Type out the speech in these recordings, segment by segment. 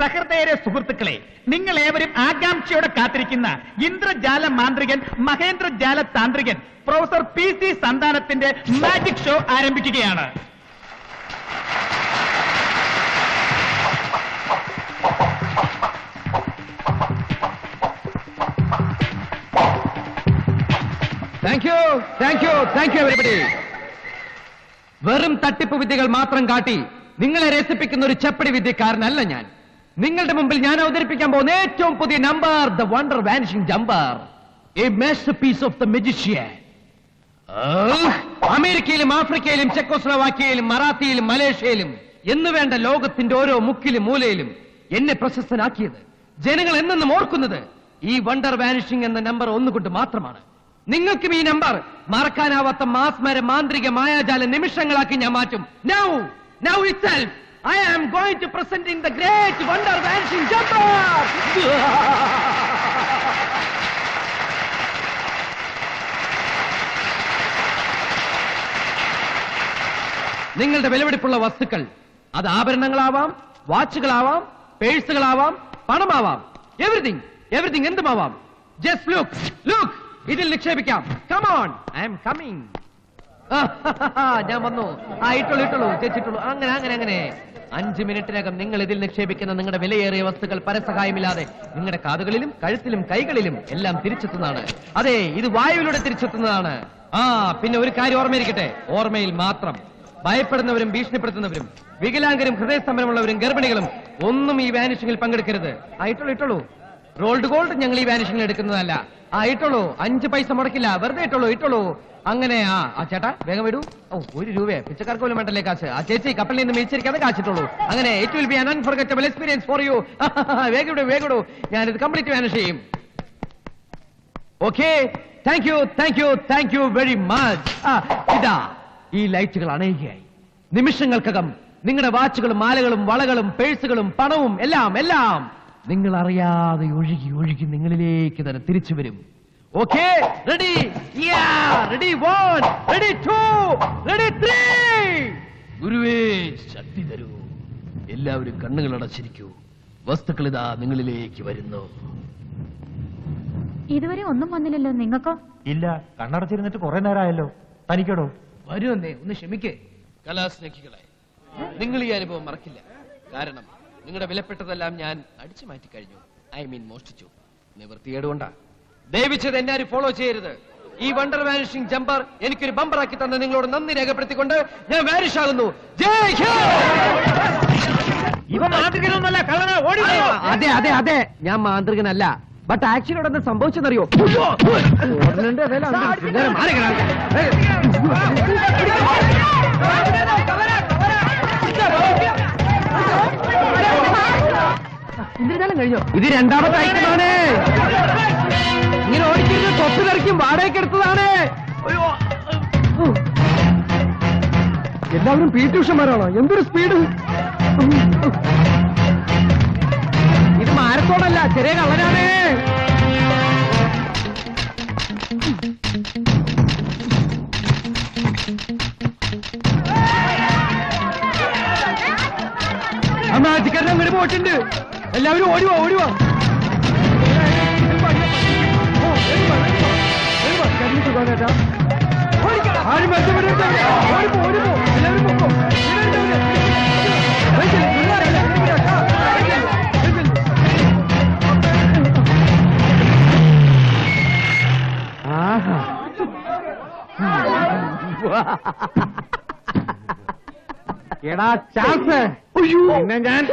സഹൃദയരെ സുഹൃത്തുക്കളെ നിങ്ങൾ ഏവരും ആകാംക്ഷയോടെ കാത്തിരിക്കുന്ന ഇന്ദ്രജാല മാന്ത്രികൻ മഹേന്ദ്രജാല താന്ത്രികൻ പ്രൊഫസർ പി സി സന്താനത്തിന്റെ മാജിക് ഷോ ആരംഭിക്കുകയാണ്. എവരിബഡി വെറും തട്ടിപ്പ് വിദ്യകൾ മാത്രം കാട്ടി നിങ്ങളെ രസിപ്പിക്കുന്ന ഒരു ചപ്പടി വിദ്യക്കാരനല്ല ഞാൻ. നിങ്ങളുടെ മുമ്പിൽ ഞാൻ അവതരിപ്പിക്കാൻ പോകുന്ന ഏറ്റവും പുതിയ number the wonder vanishing jumper a masterpiece of the magician അമേരിക്കയിലും ആഫ്രിക്കയിലും ചെക്കോസ്ലോവാക്യയിലും മറാത്തിയിലും മലേഷ്യയിലും എന്ന് വേണ്ട ലോകത്തിന്റെ ഓരോ മുക്കിലും മൂലയിലും എന്നെ പ്രശസ്തനാക്കിയത് ജനങ്ങൾ എന്നെന്നും ഓർക്കുന്നത് ഈ വണ്ടർ വാനിഷിംഗ് എന്ന നമ്പർ ഒന്നുകൊണ്ട് മാത്രമാണ്. നിങ്ങൾക്കും ഈ നമ്പർ മറക്കാനാവാത്ത മാസ്മര മാന്ത്രിക മായാജാല നിമിഷങ്ങളാക്കി ഞാൻ മാറ്റും. Now now itself! I am going to presenting the great wonder dancing jumper. നിങ്ങളുടെ വിലപിടിപ്പുള്ള വസ്തുക്കൾ അത് ആഭരണങ്ങളാവാം വാച്ചുകളാവാം പേഴ്സുകളാവാം പണമാവാം. എവറിഥിങ് എവറിഥിങ് എന്തുമാവാം? ജസ്റ്റ് ലുക്ക് ലുക്ക് ഇതിൽ നിക്ഷേപിക്കാം. കമോൺ ഐ എം കമ്മിങ് ഞാൻ വന്നു. ആ ഇട്ടുള്ളൂ ഇട്ടുള്ളൂ ചേച്ചിട്ടുള്ളൂ അങ്ങനെ അങ്ങനെ അങ്ങനെ. അഞ്ച് മിനിറ്റിനകം നിങ്ങൾ ഇതിൽ നിക്ഷേപിക്കുന്ന നിങ്ങളുടെ വിലയേറിയ വസ്തുക്കൾ പരസഹായമില്ലാതെ നിങ്ങളുടെ കാതുകളിലും കഴുത്തിലും കൈകളിലും എല്ലാം തിരിച്ചെത്തുന്നതാണ്. അതെ ഇത് വായുവിലൂടെ തിരിച്ചെത്തുന്നതാണ്. ആ പിന്നെ ഒരു കാര്യം ഓർമ്മയിരിക്കട്ടെ. ഓർമ്മയിൽ മാത്രം. ഭയപ്പെടുന്നവരും ഭീഷണിപ്പെടുത്തുന്നവരും വികലാംഗരും ഹൃദയസ്തംഭനമുള്ളവരും ഗർഭിണികളും ഒന്നും ഈ വാനിഷിംഗിൽ പങ്കെടുക്കരുത്. ആയിട്ടുള്ളൂ ഇട്ടുള്ളൂ റോൾഡ് ഗോൾഡ് ഞങ്ങൾ ഈ വാനിഷിംഗിൽ എടുക്കുന്നതല്ല. ആ ഇട്ടുള്ളൂ അഞ്ച് പൈസ മുടക്കില്ല. വെറുതെ ഇട്ടുള്ളൂ ഇട്ടുള്ളൂ അങ്ങനെ ആ ആ ചേട്ടാ വേഗം വിടൂ. ഓ ഒരു രൂപയെ. പിച്ചക്കാർക്ക് പോലും വേണ്ടല്ലേ കാശ്? ആ ചേച്ചി കപ്പലിൽ നിന്ന് മേടിച്ചിരിക്കാതെ കാശിട്ടുള്ളൂ അങ്ങനെ it will be an unforgettable experience for you വേഗം വിടൂ വേഗം വിടൂ. ഞാനിത് കംപ്ലീറ്റ് മാനേജ് ചെയ്യും. Okay thank you thank you thank you very much ഇതാ ഈ ലൈറ്റുകൾ അണയുകയായി. നിമിഷങ്ങൾക്കകം നിങ്ങളുടെ വാച്ചുകളും മാലകളും വളകളും പേഴ്സുകളും പണവും എല്ലാം എല്ലാം. നിങ്ങൾ അറിയാതെ ഒഴുകി ഒഴുകി നിങ്ങളിലേക്ക് തന്നെ തിരിച്ചു വരും. Okay ready ready one ready two ready three ഗുരുവേ ശക്തി തരൂ. എല്ലാവരും കണ്ണുകൾ അടച്ചിരിക്കൂ. വസ്തുക്കൾ ഇതാ നിങ്ങളിലേക്ക് വരുന്നു. ഇതുവരെ ഒന്നും വന്നില്ലല്ലോ നിങ്ങൾക്കോ? ഇല്ല കണ്ണടച്ചിരുന്നിട്ട് കുറെ നേരമായല്ലോ. തനിക്കടോ? വരുമെന്നേ ഒന്ന് ക്ഷമിക്കേ. കലാസ്നേഹികളായി നിങ്ങൾ ഈ അനുഭവം മറക്കില്ല. കാരണം നിങ്ങളുടെ വിലപ്പെട്ടതെല്ലാം ഞാൻ അടിച്ചു മാറ്റി കഴിഞ്ഞു. ഐ മീൻ മോഷ്ടിച്ചു. നിവൃത്തിയേട് കൊണ്ടാ. ദയവിച്ചത് എന്നെ ആരും ഫോളോ ചെയ്യരുത്. ഈ വണ്ടർ വാനിഷിംഗ് ജമ്പർ എനിക്കൊരു ബമ്പറാക്കി തന്ന നിങ്ങളോട് നന്ദി രേഖപ്പെടുത്തിക്കൊണ്ട് ഞാൻ വാനിഷ് ആകുന്നു. അതെ അതെ അതെ. ഞാൻ മാന്ത്രികനല്ല. ബട്ട് ആക്ച്വലി എന്താ സംഭവിച്ചെന്നറിയോ? ഓടുന്നുണ്ട് ഇന്ദ്രജാലം കഴിഞ്ഞോ? ഇത് രണ്ടാമത്തെ ഐറ്റമാണ് ഇങ്ങനെ ഓടിച്ചിരുന്ന് തൊപ്പി തെറിക്കും വാടകയ്ക്ക് എടുത്തതാണ്. എല്ലാവരും പി ട്യൂഷന്മാരാണോ? എന്തൊരു സ്പീഡ് ഇത് മാരത്തോടല്ല ചെറിയ കള്ളനാണ്. ആ മാജിക്കാരൻ അങ്ങനെ പോയിട്ടുണ്ട്. എല്ലാവരും ഓടി വാ ആരും മെച്ചപ്പെടരുത്. ഓടിപ്പോ, ഓടിപ്പോ. എല്ലാവരും പൊക്കോ. എടാ ചാൻസ് പിന്നെ ഞാൻ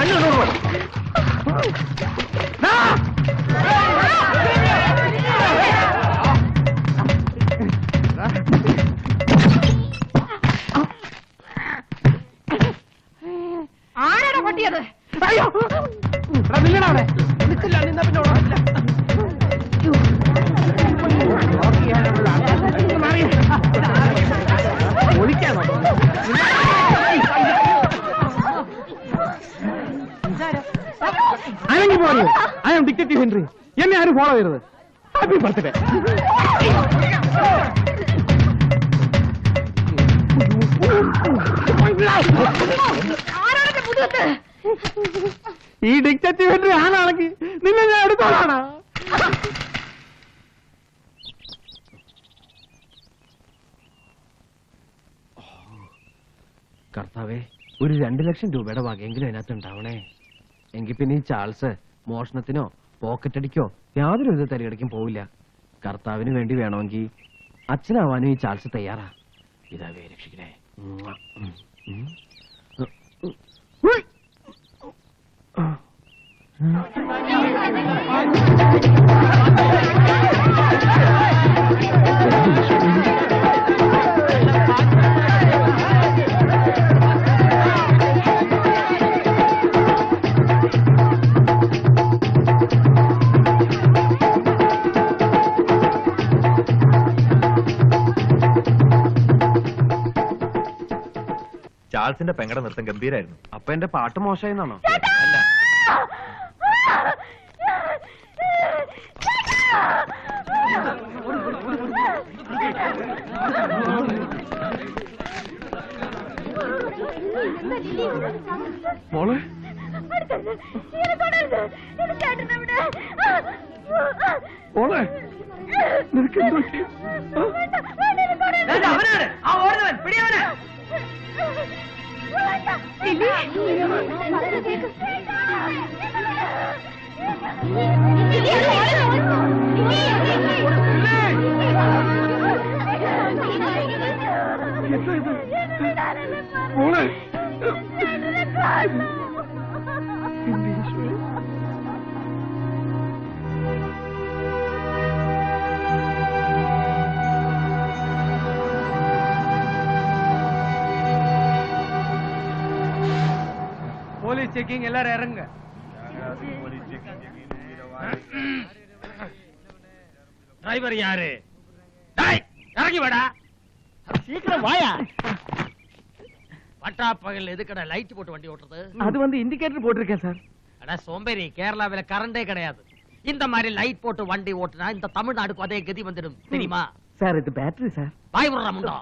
ആരാടാ ചെയ്യരുത് ഹാപ്പി ബർത്ത്ഡേ ഈ ഡിക്റ്റേറ്റീവിന്റെ ആളാണെങ്കിൽ നിന്നെ ഞാൻ എടുത്തോളാണ്? കർത്താവേ ഒരു രണ്ടു ലക്ഷം രൂപയുടെ വകയെങ്കിലും അതിനകത്ത് ഉണ്ടാവണേ. എങ്കിൽ പിന്നെ ഈ ചാൾസ് മോഷണത്തിനോ പോക്കറ്റടിക്കോ യാതൊരു വിധ തലയിടയ്ക്കും പോവില്ല. കർത്താവിന് വേണ്ടി വേണമെങ്കിൽ അച്ഛനാവാനും ഈ ചാൾസ് തയ്യാറാ. ഇതാ രക്ഷിക്കണേ. ഉം. ചാൾസിന്റെ പെങ്കട നൃത്തം ഗംഭീരായിരുന്നു. അപ്പൊ എന്റെ പാട്ട് മോശമായിരുന്നാണോ അല്ല. മോളെ? മോളെ നിനക്ക് എന്തോ മോളെ போலீஸ் செக்கிங் எல்லாரும் இறங்க டிரைவர் யாரு? இறங்கி வாடா. சீக்கிரம் வாயா. பட்டா பகல் எதுக்கடா லைட் போட்டு வண்டி ஓட்டுறது? அது வந்து இண்டிகேட்டர் போட்டிருக்கேன் சார் அட சோம்பேறி. கேரளாவில கரண்டே கிடையாது. இந்த மாதிரி லைட் போட்டு வண்டி ஓட்டுனா இந்த தமிழ்நாடுக்கு அதே கதி வந்துடும். தெரியுமா? சார் இது பேட்டரி சார் வாய் விடுறா முண்டா.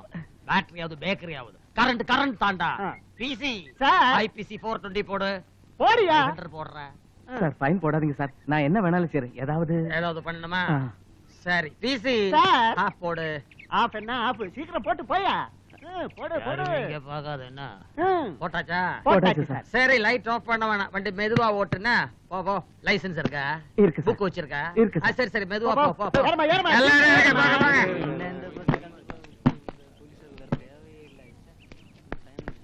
பேட்டரியாவது பேக்கரியாவது கரண்ட் கரண்ட் தாண்டா. PC sir. IPC four twenty போடு. போடியா? போடுறேன். சார் ஃபைன் போடாதீங்க சார். நான் என்ன வேணாலும் சரி ஏதாவது ஏதாவது பண்ணணுமா. சரி பிசி சார். போடு. ஆஃப் என்ன? ஆஃப் சீக்கிரம் போட்டு போயா? போடு போடு. இங்க பார்க்காத என்ன? போட்டாச்சா? போட்டாச்சு சார். சரி. லைட் ஆஃப் பண்ண வேணாம். வண்டி மெதுவா ஓட்டுனா போ போ. லைசென்ஸ் இருக்கா? இருக்கு. புக் வச்சிருக்கா? இருக்கு ஆ, சார். சரி மெதுவா போ, போ. ஏறுமா, ஏறுமா. எல்லாரும் இறங்க, போங்க, போங்க.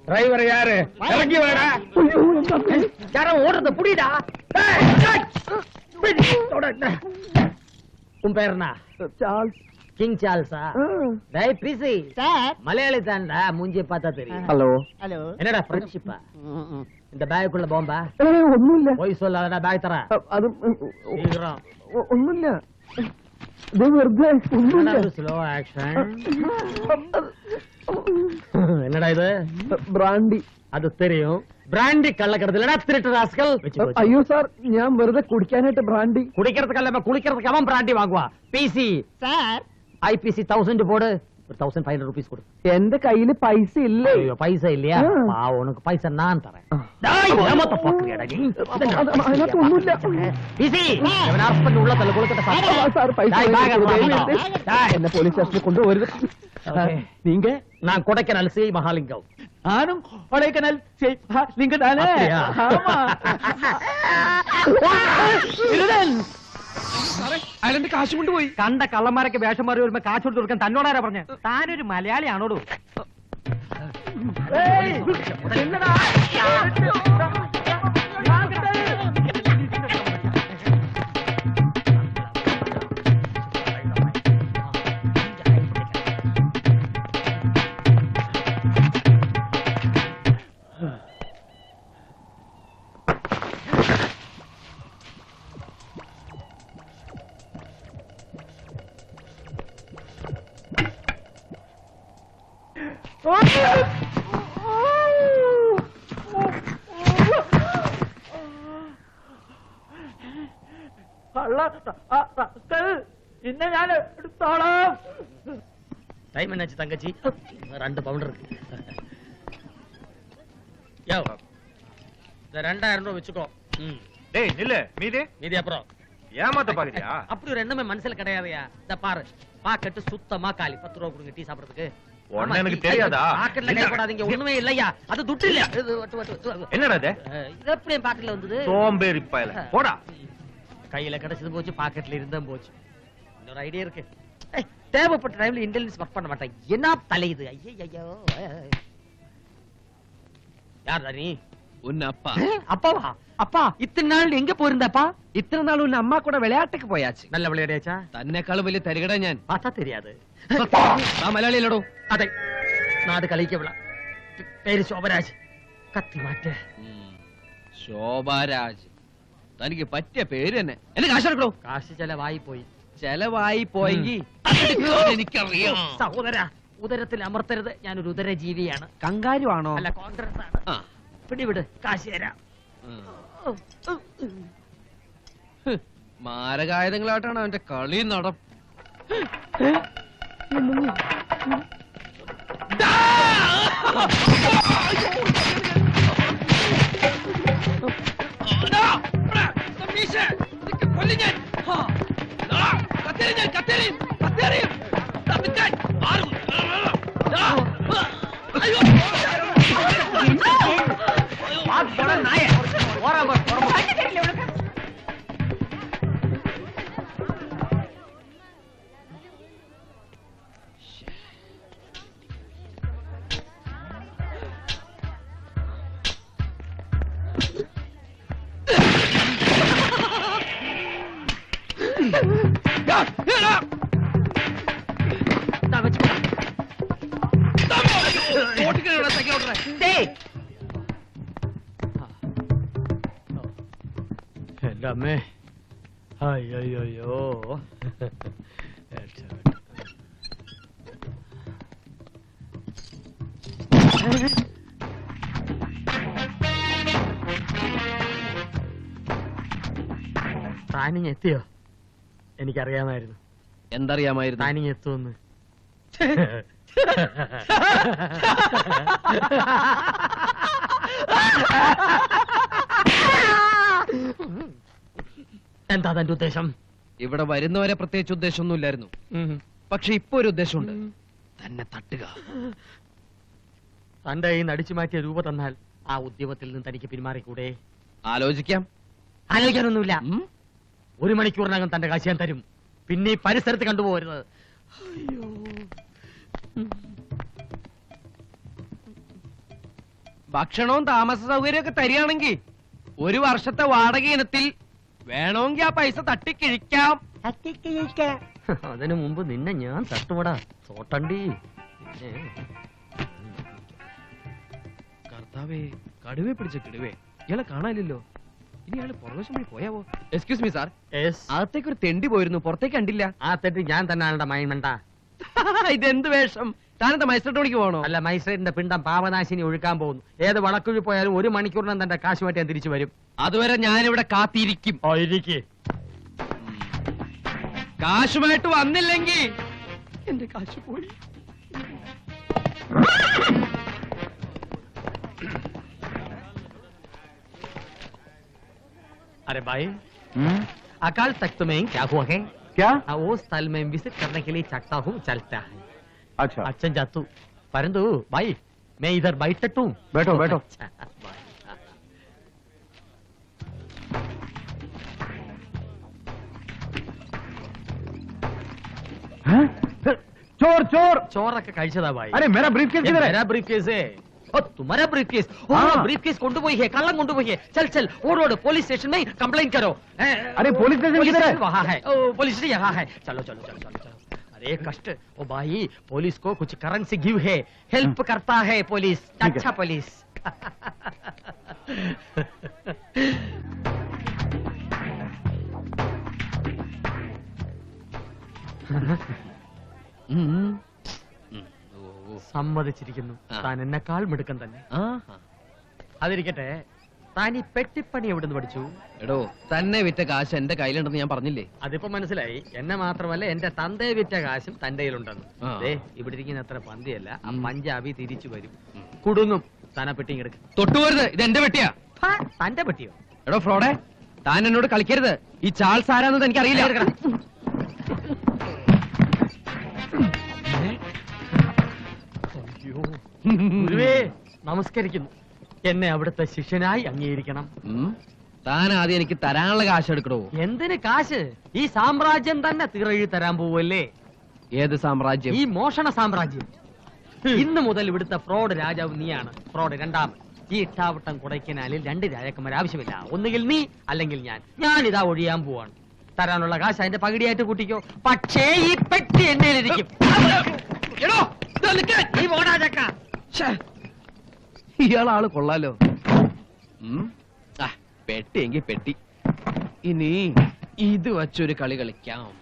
டிரைவர் யாரு? இறங்கி வாடா. யாரோ ஓடுறத புடிடா. உன் பேர் கிங் சார்ல்ஸா டேய் பிசி மலையாளி தான்டா மூஞ்சி பார்த்தா தெரியும். என்னடா இந்த பேக்குள்ள பாம்பா. ஒண்ணும் இல்ல போய் சொல்லாதடா பேக் தர அது சீக்கிரம். ஒண்ணும் இல்ல என்னடா இது? பிராண்டி. அது தெரியும். பிராண்டி கள்ளக்கடத்துல திருட்டு ராஸ்கல் അയ്യോ സാർ ഞാൻ വെറുതെ കുടിക്കാനായിട്ട് ബ്രാൻഡി குடிக்கிறதுக்கு அல்ல குளிக்கிறதுக்கு அவன் பிராண்டி வாங்குவா பிசி சார் ஐபிசி தௌசண்ட் போடு ஒரு தௌசண்ட் ஃபைவ் ஹண்ட்ரட் ருபீஸ் கொடு എന്റെ കയ്യില് പൈസ ഇല്ലേ ஐயோ, பைசா இல்லையா ஆ. பா உனக்கு பைசா நான் தரேன் ஆ. டேய், ஏமாத்த பாக்குறியாடா நீ? அது- அது- അതിനകത്ത് ഒന്നുമില്ല. பிசி இவன் அரஸ்ட் பண்ணி உள்ள தள்ள கொடுக்கட்ட ആ, സാർ പൈസ டேய், bag വാങ്ങിക്കോളൂ. எடுறா, ദയവ് வேண்டாம். ചെയ്ത് എന്നെ പോലീസ് സ്റ്റേഷനിൽ കൊണ്ടുപോകരുത് Okay. നീങ്ക நான் கொடைக்கானல் சி மகாலிங்கம் ആനും കൊടൈക്കനാൽ നിങ്ങൾ താനേ அப்படியா? അയാളെന്റെ കാശ് കൊണ്ടുപോയി കണ്ട കള്ളന്മാരൊക്കെ വേഷം മാറി വരുമ്പോ കാശ് കൊടുത്ത് കൊടുക്കാൻ തന്നോടാരാ പറഞ്ഞ താനൊരു മലയാളിയാണോടോ டைம் என்னாச்சு தங்கச்சி? ரெண்டு பவுண்ட் இருக்கு. யோ இந்த ரெண்டாயிரம் ரூபாய் வச்சுக்கோ. ம். டேய் நில்லு. மீதி? மீதி அப்புறம். ஏமாத்த பாக்குறியா? அப்படி ஒரு எண்ணமே மனசுல கிடையாதுயா இந்த பாரு பாக்கெட்டு சுத்தமா காலி. பத்து ரூபா கொடுங்க டீ சாப்பிடுறதுக்கு. எனக்கு தெரியாதா? பாக்கெட்ல கை போடாதீங்க ஒண்ணுமே இல்லையா அது துட்டு இல்ல. என்னடா இது? எப்படி பாக்கெட்ல வந்தது? சோம்பேறி பயல. போடா. கையில கிடைச்சது போச்சு பாக்கெட்ல இருந்தா போச்சு. இன்னொரு ஐடியா இருக்கு. ஏய், தேவைப்பட்ட டைம்ல இன்டெலிஜென்ஸ் ஒர்க் பண்ண மாட்டேன் என்ன தலையுது ஐயோ யார் நீ உன் அப்பா அப்பாவா அப்பா இத்தனை நாள் எங்க போயிருந்தப்பா ഇത്ര നാൾ ഉന്ന അമ്മ കൂടെ വിളയാട്ടേക്ക് പോയാച്ച് நல்ல விளையாடியாச்சா തന്നെക്കാളും വലിയ തരികട ഞാൻ பார்த்தா தெரியாது ആ മലയാളിയിലടോ അതെ നാട് കളിക്ക വിള പേര് ശോഭരാജ് കത്തി മാറ്റ ശോഭാരാജ് തനിക്ക് പറ്റിയ പേര് തന്നെ എന്റെ കാശെടുക്കണോ കാശ് ചെലവായി പോയി ചെലവായി പോയെങ്കിൽ എനിക്കറിയാം. സഹോദര ഉദരത്തിൽ അമർത്തരുത്. ഞാനൊരു ഉദര ജീവിയാണ് ആണോ അല്ല കോൺഗ്രസ് ആണ് പിടിവിട് കാശ് തരാം. മാരകായുധങ്ങളായിട്ടാണ് അവന്റെ കളി നട ദാ എന്റെ അമ്മേ. അയ്യോ താനിങ് എത്തിയോ എനിക്കറിയാമായിരുന്നു. എന്തറിയാമായിരുന്നു? താനിങ് എത്തുമെന്ന് എന്താ തന്റെ ഉദ്ദേശം? ഇവിടെ വരുന്നവരെ പ്രത്യേകിച്ച് ഉദ്ദേശമൊന്നുമില്ലായിരുന്നു. പക്ഷെ ഇപ്പൊ ഒരു ഉദ്ദേശമുണ്ട്. തന്നെ തട്ടുക. തന്റെ ഈ നടിച്ചു മാറ്റിയ രൂപ തന്നാൽ ആ ഉദ്യമത്തിൽ നിന്ന് തനിക്ക് പിന്മാറിക്കൂടെ? ആലോചിക്കാം. ആലോചിക്കാനൊന്നുമില്ല? ഒരു മണിക്കൂറിനകം തന്റെ കാശ് ഞാൻ തരും. പിന്നെ ഈ പരിസരത്ത് കണ്ടുപോകരുത്. ഭക്ഷണവും താമസ സൗകര്യവും ഒക്കെ തരികയാണെങ്കിൽ ഒരു വർഷത്തെ വാടക ഇനത്തിൽ വേണമെങ്കിൽ ആ പൈസ തട്ടിക്കിഴിക്കാം. അതിനു മുമ്പ് നിന്നെ ഞാൻ തട്ടുവിടാ. തോട്ടണ്ടി. കർത്താവേ കടുവെ പിടിച്ച കിടുവേ ഇയാളെ കാണാനില്ലല്ലോ. ഇനി ഇയാൾ പുറകോശം വഴി പോയാവോ? എക്സ്ക്യൂസ് മീ സാർ അകത്തേക്ക് ഒരു തെണ്ടി പോയിരുന്നു പുറത്തേക്ക് കണ്ടില്ല. ആ തെണ്ടി ഞാൻ തന്നെ മൈൻമണ്ട ഇതെന്ത് വേഷം താനെന്താ മൈസൂർ മണിക്ക് പോകണോ അല്ല മൈസൂരിന്റെ പിണ്ടം പാവനാശിനി ഒഴുക്കാൻ പോകുന്നു ഏത് വളക്കുഴി പോയാലും ഒരു മണിക്കൂറിനും തന്റെ കാശ് മാറ്റി ഞാൻ തിരിച്ചു വരും അതുവരെ ഞാനിവിടെ കാത്തിരിക്കും കാശുമായിട്ട് വന്നില്ലെങ്കിൽ എന്റെ കാശ് പോയി अरे भाई अकाल तख्त में क्या हुआ है क्या? वो स्थल में विज़िट करने के लिए चाहता हूँ चलता है। अच्छा। अच्छा जातू परंतु भाई मैं इधर बैठ सकता बैठो बैठो। अच्छा, चोर चोर! चोर था भाई। अरे मेरा ब्रीफकेस किधर है। मेरा ब्रीफकेस है। Oh, तुम्हारा ब्रीफ केस ब्रीफ केस कोई कल कोई चल चल रोड पुलिस स्टेशन में कंप्लेन करो. अरे पुलिस स्टेशन किधर है? वहाँ है. Oh, पुलिस स्टेशन यहाँ है. चलो चलो चलो चलो, चलो। अरे कष्ट. ओ भाई पुलिस को कुछ करेंसी गिव है. हेल्प हाँ। करता है पुलिस अच्छा पुलिस हम्म।, हम्म। സമ്മതിച്ചിരിക്കുന്നു. താൻ എന്നെക്കാൾ മിടുക്കൻ തന്നെ. അതിരിക്കട്ടെ താൻ ഈ പെട്ടിപ്പണി എവിടെ നിന്ന് പഠിച്ചു? എടോ തന്നെ വിറ്റ കാശ് എന്റെ കയ്യിലുണ്ടെന്ന് ഞാൻ പറഞ്ഞില്ലേ? അതിപ്പോ മനസ്സിലായി. എന്നെ മാത്രമല്ല എന്റെ തന്തയെ വിറ്റ കാശും തന്റെ കയ്യിലുണ്ടെന്ന്. ഇവിടെ ഇരിക്കുന്ന അത്ര പന്തിയല്ല ആ പഞ്ചാബി തിരിച്ചു വരും. കുടുങ്ങും. താനാ പെട്ടി കിടക്കും തൊട്ടുപോരുത് ഇത് എന്റെ പെട്ടിയാ. തന്റെ പെട്ടിയോ? എടോ ഫ്രോഡേ താൻ എന്നോട് കളിക്കരുത്. ഈ ചാൾസ് ആരാന്നത് എനിക്കറിയില്ല. ഗുരുവേ നമസ്കരിക്കുന്നു. എന്നെ അവിടുത്തെ ശിഷ്യനായി അംഗീകരിക്കണം. താൻ ആദ്യം എനിക്ക് തരാനുള്ള കാശ് എടുക്കണോ എന്തിന് കാശ്? ഈ സാമ്രാജ്യം തന്നെ തിറഴി തരാൻ പോവല്ലേ? ഏത് സാമ്രാജ്യം? ഈ മോഷണ സാമ്രാജ്യം. ഇന്ന് മുതൽ ഇവിടുത്തെ ഫ്രോഡ് രാജാവ് നീയാണ്. ഫ്രോഡ് രണ്ടാമൻ. ഈ ഇട്ടാവട്ടം കുടയ്ക്കനാലിൽ രണ്ട് രാജാക്കന്മാർ ആവശ്യമില്ല. ഒന്നുകിൽ നീ അല്ലെങ്കിൽ ഞാൻ. ഞാൻ ഇതാ ഒഴിയാൻ പോവാണ്. തരാനുള്ള കാശ് അതിന്റെ പകുതിയായിട്ട് കൂട്ടിക്കോ. പക്ഷേ ഈ പെട്ടി എന്നെ ഇരിക്കും. നീ പോടാ ചക്ക. ഇയാൾ കൊള്ളാലോ. ഉം. പെട്ടി എങ്കി പെട്ടി. ഇനി ഇത് വച്ചൊരു കളി കളിക്കാം.